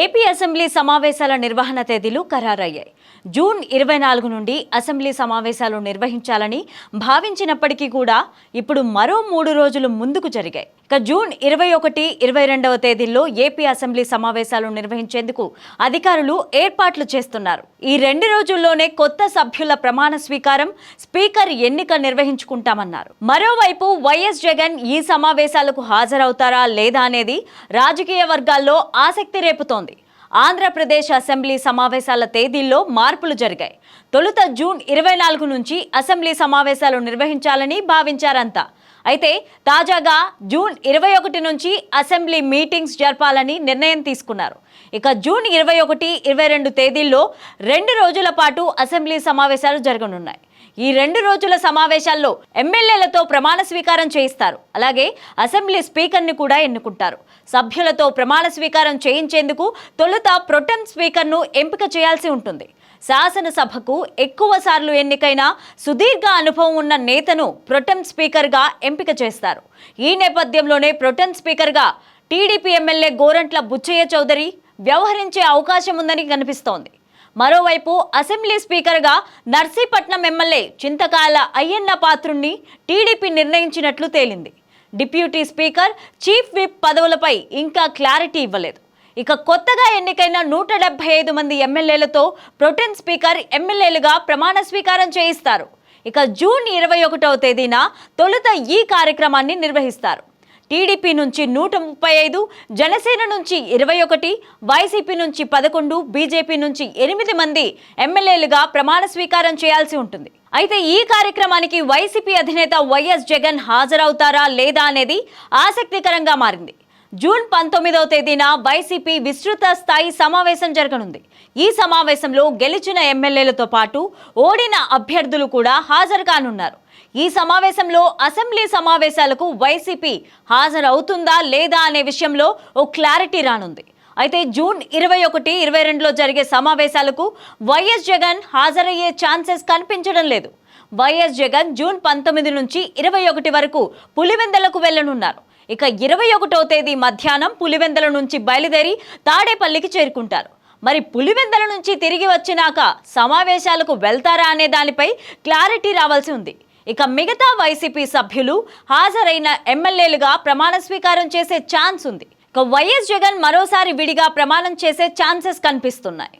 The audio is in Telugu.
ఏపీ అసెంబ్లీ సమావేశాల నిర్వహణ తేదీలు ఖరారయ్యాయి. జూన్ ఇరవై నాలుగు నుండి అసెంబ్లీ సమావేశాలు నిర్వహించాలని భావించినప్పటికీ కూడా ఇప్పుడు మరో మూడు రోజులు ముందుకు జరిగాయి. ఇక జూన్ ఇరవై ఒకటి ఇరవై రెండవ తేదీల్లో ఏపీ అసెంబ్లీ సమావేశాలు నిర్వహించేందుకు అధికారులు ఏర్పాట్లు చేస్తున్నారు. ఈ రెండు రోజుల్లోనే కొత్త సభ్యుల ప్రమాణ స్వీకారం స్పీకర్ ఎన్నిక నిర్వహించుకుంటామన్నారు. మరోవైపు వైఎస్ జగన్ ఈ సమావేశాలకు హాజరవుతారా లేదా అనేది రాజకీయ వర్గాల్లో ఆసక్తి రేపుతోంది. ఆంధ్రప్రదేశ్ అసెంబ్లీ సమావేశాల తేదీల్లో మార్పులు జరిగాయి. తొలుత జూన్ ఇరవై నాలుగు నుంచి అసెంబ్లీ సమావేశాలు నిర్వహించాలని భావించారంతా అయితే తాజాగా జూన్ ఇరవై ఒకటి నుంచి అసెంబ్లీ మీటింగ్స్ జరపాలని నిర్ణయం తీసుకున్నారు. ఇక జూన్ ఇరవై ఒకటి ఇరవై రెండు తేదీల్లో రెండు రోజుల పాటు అసెంబ్లీ సమావేశాలు జరగనున్నాయి. ఈ రెండు రోజుల సమావేశాల్లో ఎమ్మెల్యేలతో ప్రమాణ స్వీకారం చేయిస్తారు. అలాగే అసెంబ్లీ స్పీకర్ని కూడా ఎన్నుకుంటారు. సభ్యులతో ప్రమాణ స్వీకారం చేయించేందుకు తొలుత ప్రొటెం స్పీకర్ను ఎంపిక చేయాల్సి ఉంటుంది. శాసనసభకు ఎక్కువ సార్లు ఎన్నికైన సుదీర్ఘ అనుభవం ఉన్న నేతను ప్రొటెం స్పీకర్గా ఎంపిక చేస్తారు. ఈ నేపథ్యంలోనే ప్రొటెం స్పీకర్గా టీడీపీ ఎమ్మెల్యే గోరంట్ల బుచ్చయ్య చౌదరి వ్యవహరించే అవకాశం ఉందని కనిపిస్తోంది. మరోవైపు అసెంబ్లీ స్పీకర్గా నర్సీపట్నం ఎమ్మెల్యే చింతకాల అయ్యన్న పాత్రుణ్ణి టీడీపీ నిర్ణయించినట్లు తేలింది. డిప్యూటీ స్పీకర్ చీఫ్ విప్ పదవులపై ఇంకా క్లారిటీ ఇవ్వలేదు. ఇక కొత్తగా ఎన్నికైన నూట డెబ్బై ఐదు మంది ఎమ్మెల్యేలతో ప్రొటెన్ స్పీకర్ ఎమ్మెల్యేలుగా ప్రమాణ స్వీకారం చేయిస్తారు. ఇక జూన్ ఇరవై ఒకటవ తేదీన తొలుత ఈ కార్యక్రమాన్ని నిర్వహిస్తారు. టీడీపీ నుంచి నూట ముప్పై ఐదు జనసేన నుంచి ఇరవై ఒకటి వైసీపీ నుంచి పదకొండు బీజేపీ నుంచి ఎనిమిది మంది ఎమ్మెల్యేలుగా ప్రమాణ స్వీకారం చేయాల్సి ఉంటుంది. అయితే ఈ కార్యక్రమానికి వైసీపీ అధినేత వైఎస్ జగన్ హాజరవుతారా లేదా అనేది ఆసక్తికరంగా మారింది. జూన్ పంతొమ్మిదవ తేదీన వైసీపీ విస్తృత స్థాయి సమావేశం జరగనుంది. ఈ సమావేశంలో గెలిచిన ఎమ్మెల్యేలతో పాటు ఓడిన అభ్యర్థులు కూడా హాజరు కానున్నారు. ఈ సమావేశంలో అసెంబ్లీ సమావేశాలకు వైసీపీ హాజరవుతుందా లేదా అనే విషయంలో ఓ క్లారిటీ రానుంది. అయితే జూన్ ఇరవై ఒకటి ఇరవై రెండులో జరిగే సమావేశాలకు వైఎస్ జగన్ హాజరయ్యే ఛాన్సెస్ కనిపించడం లేదు. వైఎస్ జగన్ జూన్ పంతొమ్మిది నుంచి ఇరవై ఒకటి వరకు పులివెందలకు వెళ్ళనున్నారు ఇక ఇరవై ఒకటో తేదీ మధ్యాహ్నం పులివెందల నుంచి బయలుదేరి తాడేపల్లికి చేరుకుంటారు. మరి పులివెందల నుంచి తిరిగి వచ్చినాక సమావేశాలకు వెళ్తారా అనే దానిపై క్లారిటీ రావాల్సి ఉంది. ఇక మిగతా వైసీపీ సభ్యులు హాజరైన ఎమ్మెల్యేలుగా ప్రమాణ స్వీకారం చేసే ఛాన్స్ ఉంది. ఇక వైఎస్ జగన్ మరోసారి విడిగా ప్రమాణం చేసే ఛాన్సెస్ కనిపిస్తున్నాయి.